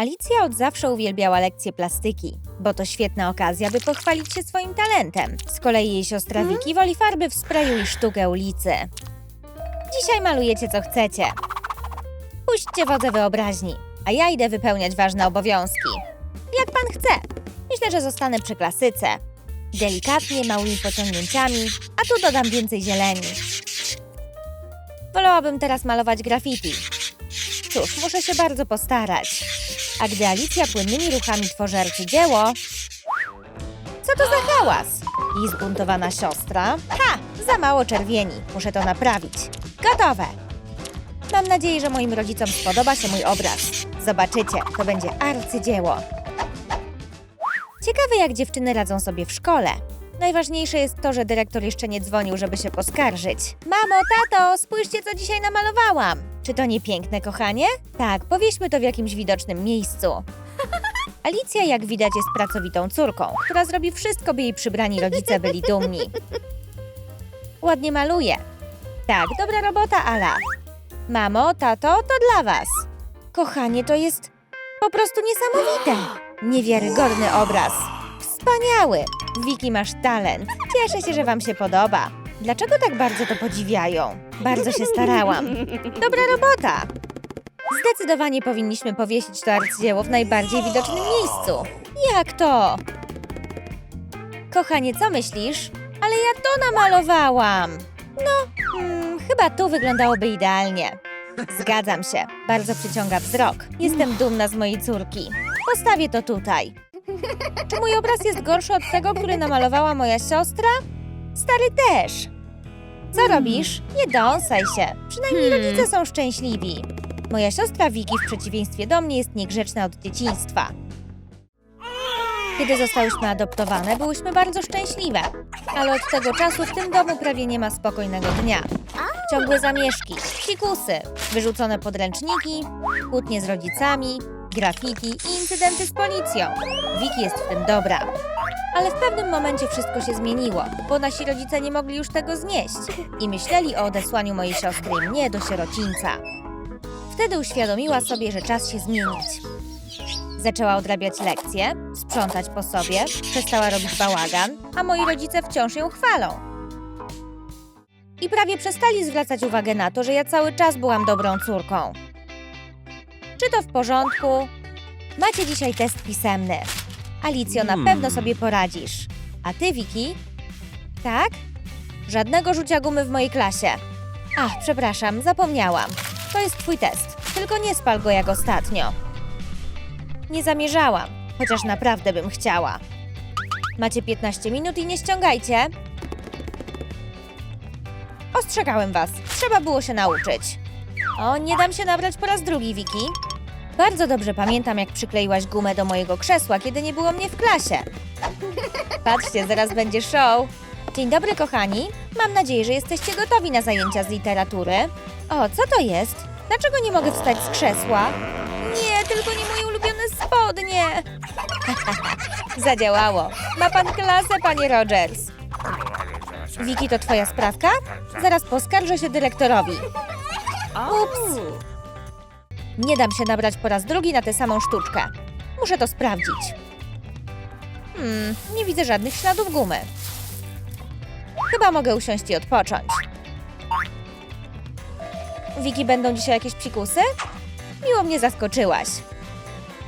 Alicja od zawsze uwielbiała lekcje plastyki, bo to świetna okazja, by pochwalić się swoim talentem. Z kolei jej siostra Wiki woli farby w sprayu i sztukę ulicy. Dzisiaj malujecie co chcecie. Puśćcie wodze wyobraźni, a ja idę wypełniać ważne obowiązki. Jak pan chce. Myślę, że zostanę przy klasyce. Delikatnie, małymi pociągnięciami, a tu dodam więcej zieleni. Wolałabym teraz malować graffiti. Cóż, muszę się bardzo postarać. A gdy Alicja płynnymi ruchami tworzy arcydzieło... Co to za hałas? Jej zbuntowana siostra? Ha! Za mało czerwieni. Muszę to naprawić. Gotowe! Mam nadzieję, że moim rodzicom spodoba się mój obraz. Zobaczycie, to będzie arcydzieło. Ciekawe, jak dziewczyny radzą sobie w szkole. Najważniejsze jest to, że dyrektor jeszcze nie dzwonił, żeby się poskarżyć. Mamo, tato, spójrzcie, co dzisiaj namalowałam. Czy to nie piękne, kochanie? Tak, powieśmy to w jakimś widocznym miejscu. Alicja, jak widać, jest pracowitą córką, która zrobi wszystko, by jej przybrani rodzice byli dumni. Ładnie maluje. Tak, dobra robota, Ala. Mamo, tato, to dla was. Kochanie, to jest po prostu niesamowite. Niewiarygodny obraz. Wspaniały. Wiki, masz talent. Cieszę się, że wam się podoba. Dlaczego tak bardzo to podziwiają? Bardzo się starałam. Dobra robota. Zdecydowanie powinniśmy powiesić to arcydzieło w najbardziej widocznym miejscu. Jak to? Kochanie, co myślisz? Ale ja to namalowałam. No, hmm, chyba tu wyglądałoby idealnie. Zgadzam się. Bardzo przyciąga wzrok. Jestem dumna z mojej córki. Postawię to tutaj. Czy mój obraz jest gorszy od tego, który namalowała moja siostra? Stary też. Co robisz? Nie dąsaj się. Przynajmniej Hmm. rodzice są szczęśliwi. Moja siostra Wiki w przeciwieństwie do mnie jest niegrzeczna od dzieciństwa. Kiedy zostałyśmy adoptowane, byłyśmy bardzo szczęśliwe. Ale od tego czasu w tym domu prawie nie ma spokojnego dnia. Ciągłe zamieszki, psikusy, wyrzucone podręczniki, kłótnie z rodzicami, graffiti i incydenty z policją. Wiki jest w tym dobra. Ale w pewnym momencie wszystko się zmieniło, bo nasi rodzice nie mogli już tego znieść i myśleli o odesłaniu mojej siostry i mnie do sierocińca. Wtedy uświadomiła sobie, że czas się zmienić. Zaczęła odrabiać lekcje, sprzątać po sobie, przestała robić bałagan, a moi rodzice wciąż ją chwalą. I prawie przestali zwracać uwagę na to, że ja cały czas byłam dobrą córką. Czy to w porządku? Macie dzisiaj test pisemny. Alicjo, na Hmm. pewno sobie poradzisz. A ty, Wiki? Tak? Żadnego rzucia gumy w mojej klasie. Ach, przepraszam, zapomniałam. To jest twój test. Tylko nie spal go jak ostatnio. Nie zamierzałam, chociaż naprawdę bym chciała. Macie 15 minut i nie ściągajcie. Ostrzegałem was, trzeba było się nauczyć. O, nie dam się nabrać po raz drugi, Wiki. Bardzo dobrze pamiętam, jak przykleiłaś gumę do mojego krzesła, kiedy nie było mnie w klasie. Patrzcie, zaraz będzie show. Dzień dobry, kochani. Mam nadzieję, że jesteście gotowi na zajęcia z literatury. O, co to jest? Dlaczego nie mogę wstać z krzesła? Nie, tylko nie moje ulubione spodnie. Zadziałało. Ma pan klasę, panie Rogers. Wiki, to twoja sprawka? Zaraz poskarżę się dyrektorowi. Ups. Nie dam się nabrać po raz drugi na tę samą sztuczkę. Muszę to sprawdzić. Hmm, nie widzę żadnych śladów gumy. Chyba mogę usiąść i odpocząć. Wiki, będą dzisiaj jakieś psikusy? Miło mnie zaskoczyłaś.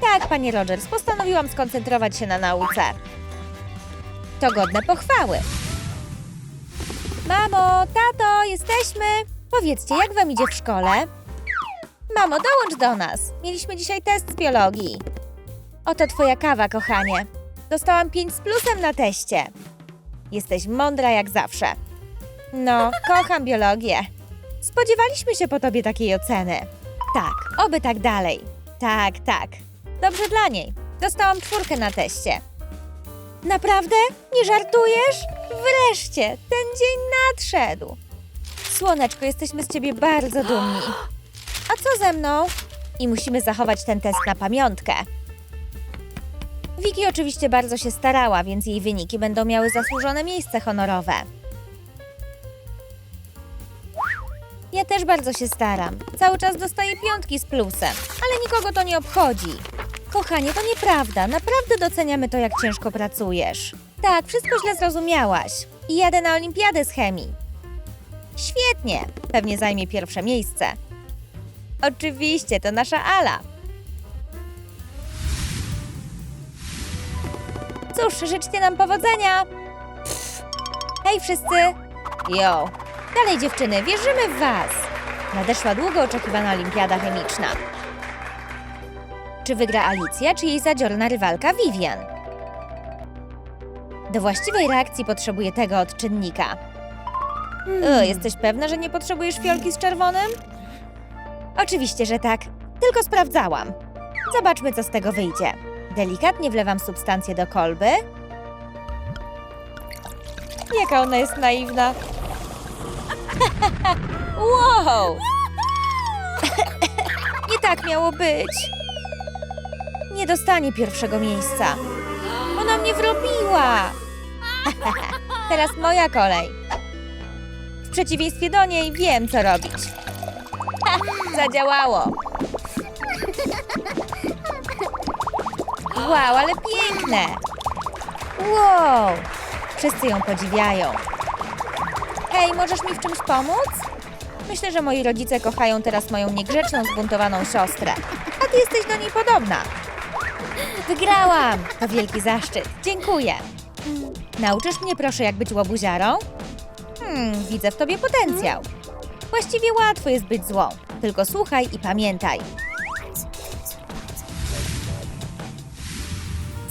Tak, panie Rogers, postanowiłam skoncentrować się na nauce. To godne pochwały. Mamo, tato, jesteśmy! Powiedzcie, jak wam idzie w szkole? Mamo, dołącz do nas. Mieliśmy dzisiaj test z biologii. Oto twoja kawa, kochanie. Dostałam 5 z plusem na teście. Jesteś mądra jak zawsze. No, kocham biologię. Spodziewaliśmy się po tobie takiej oceny. Tak, oby tak dalej. Tak, tak. Dobrze dla niej. Dostałam czwórkę na teście. Naprawdę? Nie żartujesz? Wreszcie, ten dzień nadszedł. Słoneczko, jesteśmy z ciebie bardzo dumni. A co ze mną? I musimy zachować ten test na pamiątkę. Wiki oczywiście bardzo się starała, więc jej wyniki będą miały zasłużone miejsce honorowe. Ja też bardzo się staram. Cały czas dostaję piątki z plusem, ale nikogo to nie obchodzi. Kochanie, to nieprawda. Naprawdę doceniamy to, jak ciężko pracujesz. Tak, wszystko źle zrozumiałaś. I jadę na olimpiadę z chemii. Świetnie. Pewnie zajmie pierwsze miejsce. Oczywiście, to nasza Ala. Cóż, życzcie nam powodzenia. Pff. Hej wszyscy. Jo. Dalej dziewczyny, wierzymy w was. Nadeszła długo oczekiwana olimpiada chemiczna. Czy wygra Alicja, czy jej zadziorna rywalka Vivian? Do właściwej reakcji potrzebuję tego odczynnika. O, jesteś pewna, że nie potrzebujesz fiolki z czerwonym? Oczywiście, że tak. Tylko sprawdzałam. Zobaczmy, co z tego wyjdzie. Delikatnie wlewam substancję do kolby. Jaka ona jest naiwna. wow! Nie tak miało być. Nie dostanie pierwszego miejsca. Ona mnie wrobiła. Teraz moja kolej. W przeciwieństwie do niej wiem, co robić. Zadziałało. Wow, ale piękne. Wow. Wszyscy ją podziwiają. Hej, możesz mi w czymś pomóc? Myślę, że moi rodzice kochają teraz moją niegrzeczną, zbuntowaną siostrę. A ty jesteś do niej podobna. Wygrałam! To wielki zaszczyt. Dziękuję. Nauczysz mnie proszę, jak być łobuziarą? Hmm, widzę w tobie potencjał. Właściwie łatwo jest być złą. Tylko słuchaj i pamiętaj.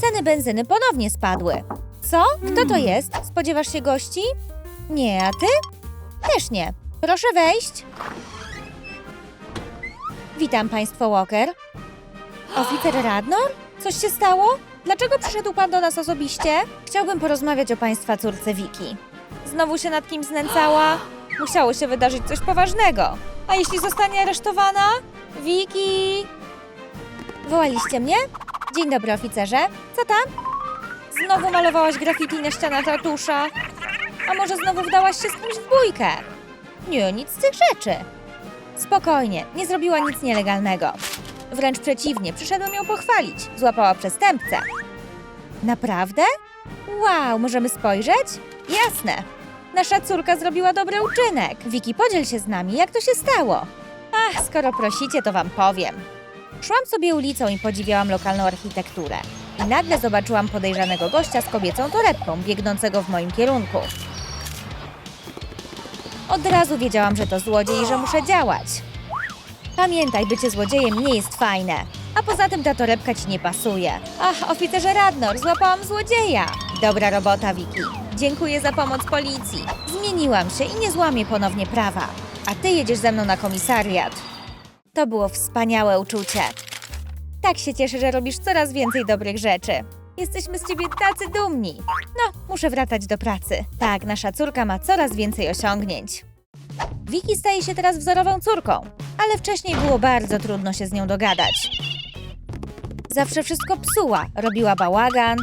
Ceny benzyny ponownie spadły. Co? Kto to jest? Spodziewasz się gości? Nie, a ty? Też nie. Proszę wejść. Witam państwo Walker. Oficer Radnor? Coś się stało? Dlaczego przyszedł pan do nas osobiście? Chciałbym porozmawiać o państwa córce Wiki. Znowu się nad kim znęcała? Musiało się wydarzyć coś poważnego. A jeśli zostanie aresztowana? Wiki! Wołaliście mnie? Dzień dobry, oficerze. Co tam? Znowu malowałaś graffiti na ścianach ratusza? A może znowu wdałaś się z kimś w bójkę? Nie, nic z tych rzeczy. Spokojnie, nie zrobiła nic nielegalnego. Wręcz przeciwnie, przyszedłem ją pochwalić. Złapała przestępcę. Naprawdę? Wow, możemy spojrzeć? Jasne. Nasza córka zrobiła dobry uczynek. Wiki, podziel się z nami, jak to się stało. Ach, skoro prosicie, to wam powiem. Szłam sobie ulicą i podziwiałam lokalną architekturę. I nagle zobaczyłam podejrzanego gościa z kobiecą torebką, biegnącego w moim kierunku. Od razu wiedziałam, że to złodziej i że muszę działać. Pamiętaj, bycie złodziejem nie jest fajne. A poza tym ta torebka ci nie pasuje. Ach, oficerze Radnor, złapałam złodzieja. Dobra robota, Wiki. Dziękuję za pomoc policji. Zmieniłam się i nie złamię ponownie prawa. A ty jedziesz ze mną na komisariat. To było wspaniałe uczucie. Tak się cieszę, że robisz coraz więcej dobrych rzeczy. Jesteśmy z ciebie tacy dumni. No, muszę wracać do pracy. Tak, nasza córka ma coraz więcej osiągnięć. Wiki staje się teraz wzorową córką, ale wcześniej było bardzo trudno się z nią dogadać. Zawsze wszystko psuła, robiła bałagan.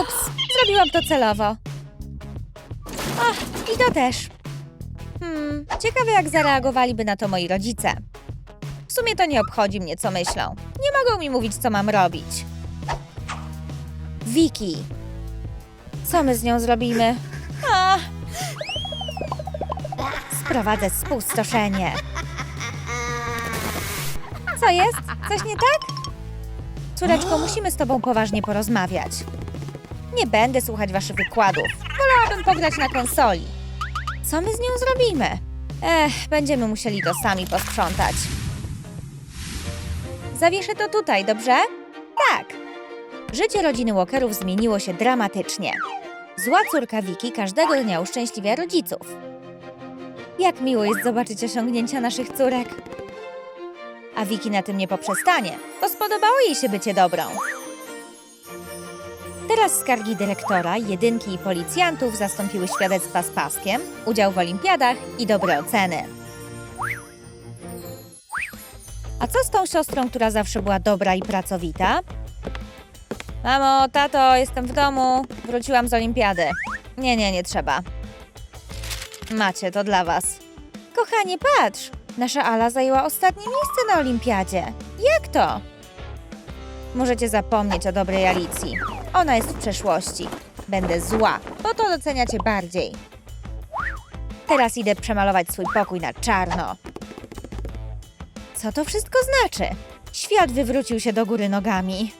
Ups, zrobiłam to celowo. Ach, i to też. Hmm, ciekawe jak zareagowaliby na to moi rodzice. W sumie to nie obchodzi mnie, co myślą. Nie mogą mi mówić, co mam robić. Wiki. Co my z nią zrobimy? Sprowadzę spustoszenie. Co jest? Coś nie tak? Córeczko, musimy z tobą poważnie porozmawiać. Nie będę słuchać waszych wykładów. Wolałabym pograć na konsoli. Co my z nią zrobimy? Ech, będziemy musieli to sami posprzątać. Zawieszę to tutaj, dobrze? Tak. Życie rodziny Walkerów zmieniło się dramatycznie. Zła córka Wiki każdego dnia uszczęśliwia rodziców. Jak miło jest zobaczyć osiągnięcia naszych córek. A Wiki na tym nie poprzestanie, bo spodobało jej się bycie dobrą. Teraz skargi dyrektora, jedynki i policjantów zastąpiły świadectwa z paskiem, udział w olimpiadach i dobre oceny. A co z tą siostrą, która zawsze była dobra i pracowita? Mamo, tato, jestem w domu. Wróciłam z olimpiady. Nie, nie, nie trzeba. Macie, to dla was. Kochanie, patrz! Nasza Ala zajęła ostatnie miejsce na olimpiadzie. Jak to? Możecie zapomnieć o dobrej Alicji. Ona jest w przeszłości. Będę zła, bo to doceniacie bardziej. Teraz idę przemalować swój pokój na czarno. Co to wszystko znaczy? Świat wywrócił się do góry nogami.